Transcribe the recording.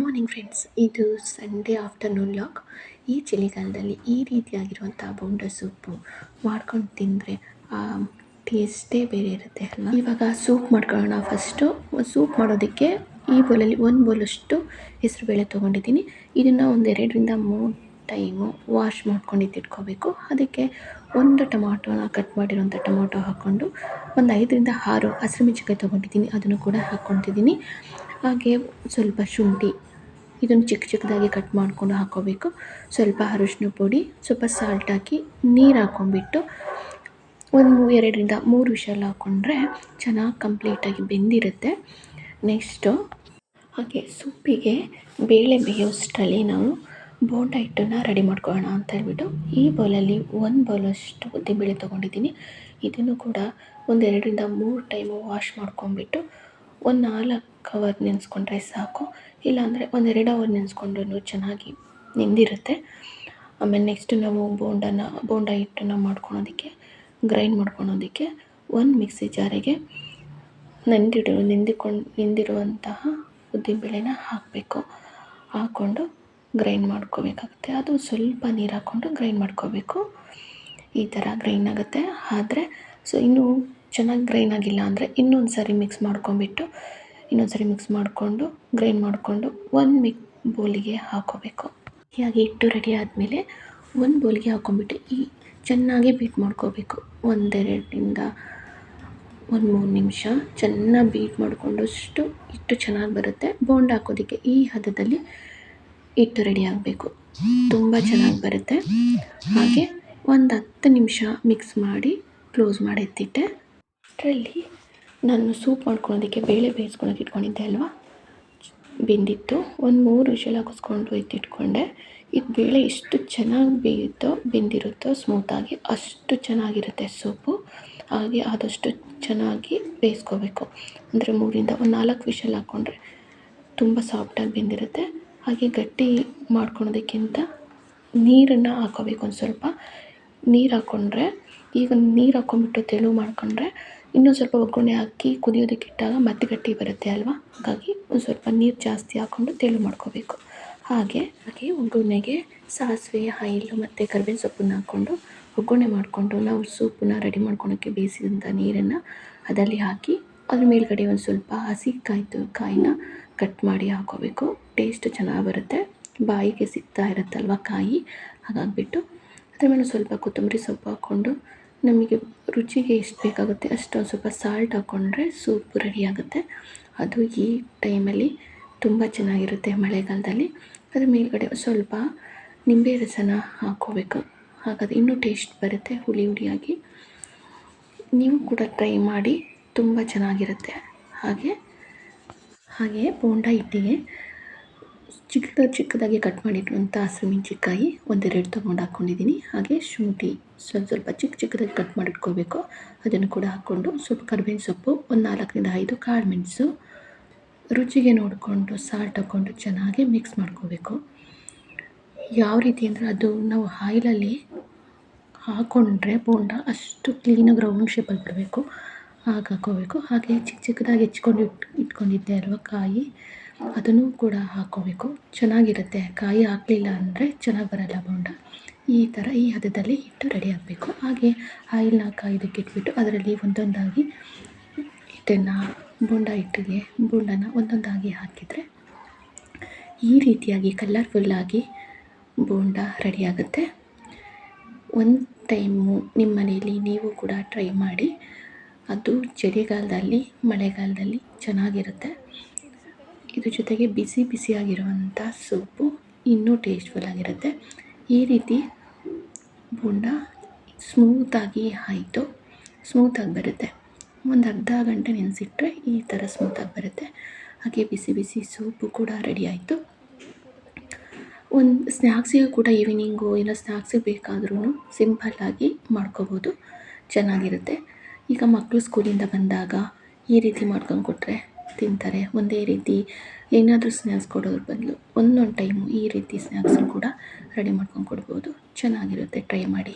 Morning friends ಇದು Sunday afternoon lock ಈ ಚಳಿಗಾಲದಲ್ಲಿ ಈ ರೀತಿಯಾಗಿರುವಂಥ ಬೌಂಡ ಸೂಪು ಮಾಡ್ಕೊಂಡು ತಿಂದರೆ ಟೇಸ್ಟೇ ಬೇರೆ ಇರುತ್ತೆ, ಅಲ್ವಾ? ಇವಾಗ ಸೂಪ್ ಮಾಡ್ಕೊಳ್ಳೋಣ ಫಸ್ಟು ಸೂಪ್ ಮಾಡೋದಕ್ಕೆ ಈ ಬೌಲಲ್ಲಿ ಒಂದು ಬೌಲಷ್ಟು ಹೆಸರುಬೇಳೆ ತೊಗೊಂಡಿದ್ದೀನಿ. ಇದನ್ನು ಒಂದೆರಡರಿಂದ ಮೂರು ಟೈಮು ವಾಶ್ ಮಾಡ್ಕೊಂಡು ಇಟ್ಕೋಬೇಕು. ಅದಕ್ಕೆ ಒಂದು ಟೊಮಾಟೋನ ಕಟ್ ಮಾಡಿರೋಂಥ ಟೊಮಾಟೊ ಹಾಕ್ಕೊಂಡು ಒಂದು ಐದರಿಂದ ಆರು ಹಸಿರು ಮೆಣಸಿನ್ಕಾಯಿ ತೊಗೊಂಡಿದ್ದೀನಿ. ಅದನ್ನು ಕೂಡ ಹಾಕ್ಕೊತಿದ್ದೀನಿ ಹಾಗೆ ಸ್ವಲ್ಪ ಶುಂಠಿ ಇದನ್ನು ಚಿಕ್ಕ ಚಿಕ್ಕದಾಗಿ ಕಟ್ ಮಾಡಿಕೊಂಡು ಹಾಕ್ಕೋಬೇಕು ಸ್ವಲ್ಪ ಅರಶಿನ ಪುಡಿ, ಸ್ವಲ್ಪ ಸಾಲ್ಟ್ ಹಾಕಿ ನೀರು ಹಾಕ್ಕೊಂಬಿಟ್ಟು ಒಂದು ಎರಡರಿಂದ ಮೂರು ವಿಷಲ್ ಹಾಕ್ಕೊಂಡ್ರೆ ಚೆನ್ನಾಗಿ ಕಂಪ್ಲೀಟಾಗಿ ಬೆಂದಿರುತ್ತೆ. ನೆಕ್ಸ್ಟು ಹಾಗೆ ಸೊಪ್ಪಿಗೆ ಬೇಳೆ ಬೇಯೋಷ್ಟರಲ್ಲಿ ನಾವು ಬೋಂಡ ಹಿಟ್ಟನ್ನು ರೆಡಿ ಮಾಡ್ಕೊಳ್ಳೋಣ ಅಂತ ಹೇಳ್ಬಿಟ್ಟು ಈ ಬೌಲಲ್ಲಿ ಒಂದು ಬೌಲಷ್ಟು ಉದ್ದಿನಬೇಳೆ ತೊಗೊಂಡಿದ್ದೀನಿ. ಇದನ್ನು ಕೂಡ ಒಂದೆರಡರಿಂದ ಮೂರು ಟೈಮು ವಾಶ್ ಮಾಡ್ಕೊಂಬಿಟ್ಟು ಒಂದು ನಾಲ್ಕು ಅವರ್ ನೆನೆಸ್ಕೊಂಡ್ರೆ ಸಾಕು. ಇಲ್ಲಾಂದರೆ ಒಂದೆರಡು ಅವರ್ ನೆನೆಸ್ಕೊಂಡ್ರೂ ಚೆನ್ನಾಗಿ ನೆಂದಿರುತ್ತೆ. ಆಮೇಲೆ ನೆಕ್ಸ್ಟ್ ನಾವು ಬೋಂಡನ, ಬೋಂಡ ಹಿಟ್ಟನ್ನು ಮಾಡ್ಕೊಳೋದಕ್ಕೆ ಗ್ರೈಂಡ್ ಮಾಡ್ಕೊಳೋದಕ್ಕೆ ಒಂದು ಮಿಕ್ಸಿ ಜಾರಿಗೆ ನೆಂದಿಡು, ನೆಂದಿಕೊಂಡು, ನೆಂದಿರುವಂತಹ ಉದ್ದಿನಬೇಳೆನ ಹಾಕಬೇಕು. ಹಾಕ್ಕೊಂಡು ಗ್ರೈಂಡ್ ಮಾಡ್ಕೋಬೇಕಾಗುತ್ತೆ. ಅದು ಸ್ವಲ್ಪ ನೀರು ಹಾಕ್ಕೊಂಡು ಗ್ರೈಂಡ್ ಮಾಡ್ಕೋಬೇಕು. ಈ ಥರ ಗ್ರೈಂಡ್ ಆಗುತ್ತೆ. ಆದರೆ ಸೊ ಇನ್ನೂ ಚೆನ್ನಾಗಿ ಗ್ರೈನ್ ಆಗಿಲ್ಲ ಅಂದರೆ ಇನ್ನೊಂದು ಸಾರಿ ಮಿಕ್ಸ್ ಮಾಡ್ಕೊಂಬಿಟ್ಟು ಇನ್ನೊಂದು ಸಾರಿ ಮಿಕ್ಸ್ ಮಾಡಿಕೊಂಡು ಗ್ರೈಂಡ್ ಮಾಡಿಕೊಂಡು ಒಂದು ಮಿಕ್ ಬೌಲಿಗೆ ಹಾಕ್ಕೋಬೇಕು ಹೀಗಾಗಿ ಹಿಟ್ಟು ರೆಡಿ ಆದಮೇಲೆ ಒಂದು ಬೌಲಿಗೆ ಹಾಕ್ಕೊಂಬಿಟ್ಟು ಈ ಚೆನ್ನಾಗಿ ಬೀಟ್ ಮಾಡ್ಕೋಬೇಕು. ಒಂದೆರಡರಿಂದ ಒಂದು ಮೂರು ನಿಮಿಷ ಚೆನ್ನಾಗಿ ಬೀಟ್ ಮಾಡಿಕೊಂಡಷ್ಟು ಹಿಟ್ಟು ಚೆನ್ನಾಗಿ ಬರುತ್ತೆ. ಬೋಂಡ್ ಹಾಕೋದಕ್ಕೆ ಈ ಹದದಲ್ಲಿ ಹಿಟ್ಟು ರೆಡಿ ಆಗಬೇಕು. ತುಂಬ ಚೆನ್ನಾಗಿ ಬರುತ್ತೆ. ಹಾಗೆ ಒಂದು ಹತ್ತು ನಿಮಿಷ ಮಿಕ್ಸ್ ಮಾಡಿ ಕ್ಲೋಸ್ ಮಾಡಿ ಎತ್ತಿಟ್ಟೆ. ಅದರಲ್ಲಿ ನಾನು ಸೂಪ್ ಮಾಡ್ಕೊಳೋದಕ್ಕೆ ಬೇಳೆ ಬೇಯಿಸ್ಕೊಳಕ್ಕೆ ಇಟ್ಕೊಂಡಿದ್ದೆ ಅಲ್ವಾ? ಬೆಂದಿತ್ತು. ಒಂದು ಮೂರು ವಿಷಲ್ ಹಾಕಿಸ್ಕೊಂಡು ಎತ್ತಿಟ್ಕೊಂಡೆ. ಇದು ಬೇಳೆ ಎಷ್ಟು ಚೆನ್ನಾಗಿ ಬೇಯುತ್ತೋ, ಬೆಂದಿರುತ್ತೋ ಸ್ಮೂತಾಗಿ ಅಷ್ಟು ಚೆನ್ನಾಗಿರುತ್ತೆ ಸೂಪು. ಹಾಗೆ ಆದಷ್ಟು ಚೆನ್ನಾಗಿ ಬೇಯಿಸ್ಕೋಬೇಕು. ಅಂದರೆ ಮೂರಿಂದ ಒಂದು ನಾಲ್ಕು ವಿಷಲ್ ಹಾಕ್ಕೊಂಡ್ರೆ ತುಂಬ ಸಾಫ್ಟಾಗಿ ಬೆಂದಿರುತ್ತೆ. ಹಾಗೆ ಗಟ್ಟಿ ಮಾಡ್ಕೊಳೋದಕ್ಕಿಂತ ನೀರನ್ನು ಹಾಕೋಬೇಕು ಒಂದು ಸ್ವಲ್ಪ. ನೀರು ಹಾಕ್ಕೊಂಡ್ರೆ ಈಗ ನೀರು ಹಾಕ್ಕೊಂಬಿಟ್ಟು ತೆಳು ಮಾಡ್ಕೊಂಡ್ರೆ ಇನ್ನೂ ಸ್ವಲ್ಪ ಒಗ್ಗರಣೆ ಹಾಕಿ ಕುದಿಯೋದಕ್ಕೆ ಇಟ್ಟಾಗ ಮತ್ತೆ ಗಟ್ಟಿ ಬರುತ್ತೆ ಅಲ್ವಾ? ಹಾಗಾಗಿ ಒಂದು ಸ್ವಲ್ಪ ನೀರು ಜಾಸ್ತಿ ಹಾಕ್ಕೊಂಡು ತೆಳು ಮಾಡ್ಕೋಬೇಕು. ಹಾಗೆ ಹಾಗೆ ಒಗ್ಗರಣೆಗೆ ಸಾಸಿವೆ ಹೈಲು ಮತ್ತು ಕರ್ಬೇವಿನ ಸೊಪ್ಪನ್ನು ಹಾಕ್ಕೊಂಡು ಒಗ್ಗರಣೆ ಮಾಡಿಕೊಂಡು ನಾವು ಸೂಪನ್ನು ರೆಡಿ ಮಾಡ್ಕೊಳೋಕ್ಕೆ ಬೇಯಿಸಿದಂಥ ನೀರನ್ನು ಅದರಲ್ಲಿ ಹಾಕಿ ಅದ್ರ ಮೇಲ್ಗಡೆ ಒಂದು ಸ್ವಲ್ಪ ಹಸಿ ಕಾಯ್ತು ಕಾಯಿನ ಕಟ್ ಮಾಡಿ ಹಾಕೋಬೇಕು. ಟೇಸ್ಟ್ ಚೆನ್ನಾಗಿ ಬರುತ್ತೆ. ಬಾಯಿಗೆ ಸಿಗ್ತಾ ಇರುತ್ತಲ್ವ ಕಾಯಿ? ಹಾಗಾಗಿಬಿಟ್ಟು ಅದ್ರ ಮೇಲೆ ಸ್ವಲ್ಪ ಕೊತ್ತಂಬರಿ ಸೊಪ್ಪು ಹಾಕ್ಕೊಂಡು ನಮಗೆ ರುಚಿಗೆ ಎಷ್ಟು ಬೇಕಾಗುತ್ತೆ ಅಷ್ಟು ಸ್ವಲ್ಪ ಸಾಲ್ಟ್ ಹಾಕ್ಕೊಂಡ್ರೆ ಸೂಪ್ ರೆಡಿ ಆಗುತ್ತೆ. ಅದು ಈ ಟೈಮಲ್ಲಿ ತುಂಬ ಚೆನ್ನಾಗಿರುತ್ತೆ ಮಳೆಗಾಲದಲ್ಲಿ. ಅದ್ರ ಮೇಲುಗಡೆ ಸ್ವಲ್ಪ ನಿಂಬೆ ರಸನ ಹಾಕ್ಕೋಬೇಕು. ಹಾಗಾದ್ರೆ ಇನ್ನೂ ಟೇಸ್ಟ್ ಬರುತ್ತೆ ಹುಳಿ ಹುಳಿಯಾಗಿ. ನೀವು ಕೂಡ ಟ್ರೈ ಮಾಡಿ ತುಂಬ ಚೆನ್ನಾಗಿರುತ್ತೆ. ಹಾಗೆ ಹಾಗೆ ಬೋಂಡ ಹಿಟ್ಟಿಗೆ ಚಿಕ್ಕ ಚಿಕ್ಕದಾಗಿ ಕಟ್ ಮಾಡಿರುವಂಥ ಹಸಿಮೆಣ್ಸಿನ್ಕಾಯಿ ಒಂದೆರಡು ತೊಗೊಂಡು ಹಾಕ್ಕೊಂಡಿದ್ದೀನಿ ಹಾಗೆ ಶುಂಠಿ ಸ್ವಲ್ಪ ಸ್ವಲ್ಪ ಚಿಕ್ಕ ಚಿಕ್ಕದಾಗಿ ಕಟ್ ಮಾಡಿಟ್ಕೋಬೇಕು. ಅದನ್ನು ಕೂಡ ಹಾಕ್ಕೊಂಡು ಸ್ವಲ್ಪ ಕರ್ಬೇವಿನ ಸೊಪ್ಪು, ಒಂದು ನಾಲ್ಕರಿಂದ ಐದು ಕಾಳು ಮೆಣಸು ರುಚಿಗೆ ನೋಡಿಕೊಂಡು ಸಾಲ್ಟ್ ಹಾಕ್ಕೊಂಡು ಚೆನ್ನಾಗಿ ಮಿಕ್ಸ್ ಮಾಡ್ಕೋಬೇಕು. ಯಾವ ರೀತಿ ಅಂದರೆ ಅದು ನಾವು ಆಯಿಲಲ್ಲಿ ಹಾಕ್ಕೊಂಡ್ರೆ ಬೋಂಡ ಅಷ್ಟು ಕ್ಲೀನಾಗಿ ರೌಂಡ್ ಶೇಪಲ್ಲಿ ಬರಬೇಕು ಹಾಗೆ ಹಾಕ್ಕೋಬೇಕು. ಹಾಗೆ ಚಿಕ್ಕ ಚಿಕ್ಕದಾಗಿ ಹೆಚ್ಕೊಂಡು ಇಟ್ಕೊಂಡಿದ್ದೆ ಅಲ್ವ ಕಾಯಿ. ಅದನ್ನು ಕೂಡ ಹಾಕ್ಕೋಬೇಕು ಚೆನ್ನಾಗಿರುತ್ತೆ. ಕಾಯಿ ಹಾಕಲಿಲ್ಲ ಅಂದರೆ ಚೆನ್ನಾಗಿ ಬರಲ್ಲ ಬೋಂಡ. ಈ ಥರ ಈ ಹದದಲ್ಲಿ ಹಿಟ್ಟು ರೆಡಿ ಆಗಬೇಕು. ಹಾಗೆ ಆಯಿಲ್ನ ಕಾಯೋದಕ್ಕೆ ಇಟ್ಬಿಟ್ಟು ಅದರಲ್ಲಿ ಒಂದೊಂದಾಗಿ ಹಿಟ್ಟನ್ನು, ಬೋಂಡ ಹಿಟ್ಟಿಗೆ, ಬೋಂಡನ ಒಂದೊಂದಾಗಿ ಹಾಕಿದರೆ ಈ ರೀತಿಯಾಗಿ ಕಲರ್ಫುಲ್ಲಾಗಿ ಬೋಂಡ ರೆಡಿ ಆಗುತ್ತೆ. ಒಂದು ಟೈಮು ನಿಮ್ಮ ಮನೆಯಲ್ಲಿ ನೀವು ಕೂಡ ಟ್ರೈ ಮಾಡಿ. ಅದು ಚಳಿಗಾಲದಲ್ಲಿ, ಮಳೆಗಾಲದಲ್ಲಿ ಚೆನ್ನಾಗಿರುತ್ತೆ. ಇದ್ರ ಜೊತೆಗೆ ಬಿಸಿ ಬಿಸಿಯಾಗಿರುವಂಥ ಸೂಪು ಇನ್ನೂ ಟೇಸ್ಟ್ಫುಲ್ಲಾಗಿರುತ್ತೆ ಈ ರೀತಿ ಬೋಂಡ ಸ್ಮೂತಾಗಿ ಆಯಿತು. ಸ್ಮೂತಾಗಿ ಬರುತ್ತೆ. ಒಂದು ಅರ್ಧ ಗಂಟೆ ನೆನೆಸಿಟ್ರೆ ಈ ಥರ ಸ್ಮೂತಾಗಿ ಬರುತ್ತೆ. ಹಾಗೆ ಬಿಸಿ ಬಿಸಿ ಸೂಪು ಕೂಡ ರೆಡಿ ಆಯಿತು. ಒಂದು ಸ್ನ್ಯಾಕ್ಸಿಗೆ ಕೂಡ ಈವ್ನಿಂಗು ಇಲ್ಲ ಸ್ನ್ಯಾಕ್ಸಿಗೆ ಬೇಕಾದ್ರೂ ಸಿಂಪಲ್ಲಾಗಿ ಮಾಡ್ಕೋಬೋದು. ಚೆನ್ನಾಗಿರುತ್ತೆ. ಈಗ ಮಕ್ಕಳು ಸ್ಕೂಲಿಂದ ಬಂದಾಗ ಈ ರೀತಿ ಮಾಡ್ಕೊಂಡು ಕೊಟ್ಟರೆ ತಿಂತಾರೆ. ಒಂದೇ ರೀತಿ ಏನಾದರೂ ಸ್ನ್ಯಾಕ್ಸ್ ಕೊಡೋದ್ರ ಬದಲು ಒಂದೊಂದು ಟೈಮು ಈ ರೀತಿ ಸ್ನ್ಯಾಕ್ಸನ್ನು ಕೂಡ ರೆಡಿ ಮಾಡ್ಕೊಂಡು ಕೊಡ್ಬೋದು. ಚೆನ್ನಾಗಿರುತ್ತೆ. ಟ್ರೈ ಮಾಡಿ.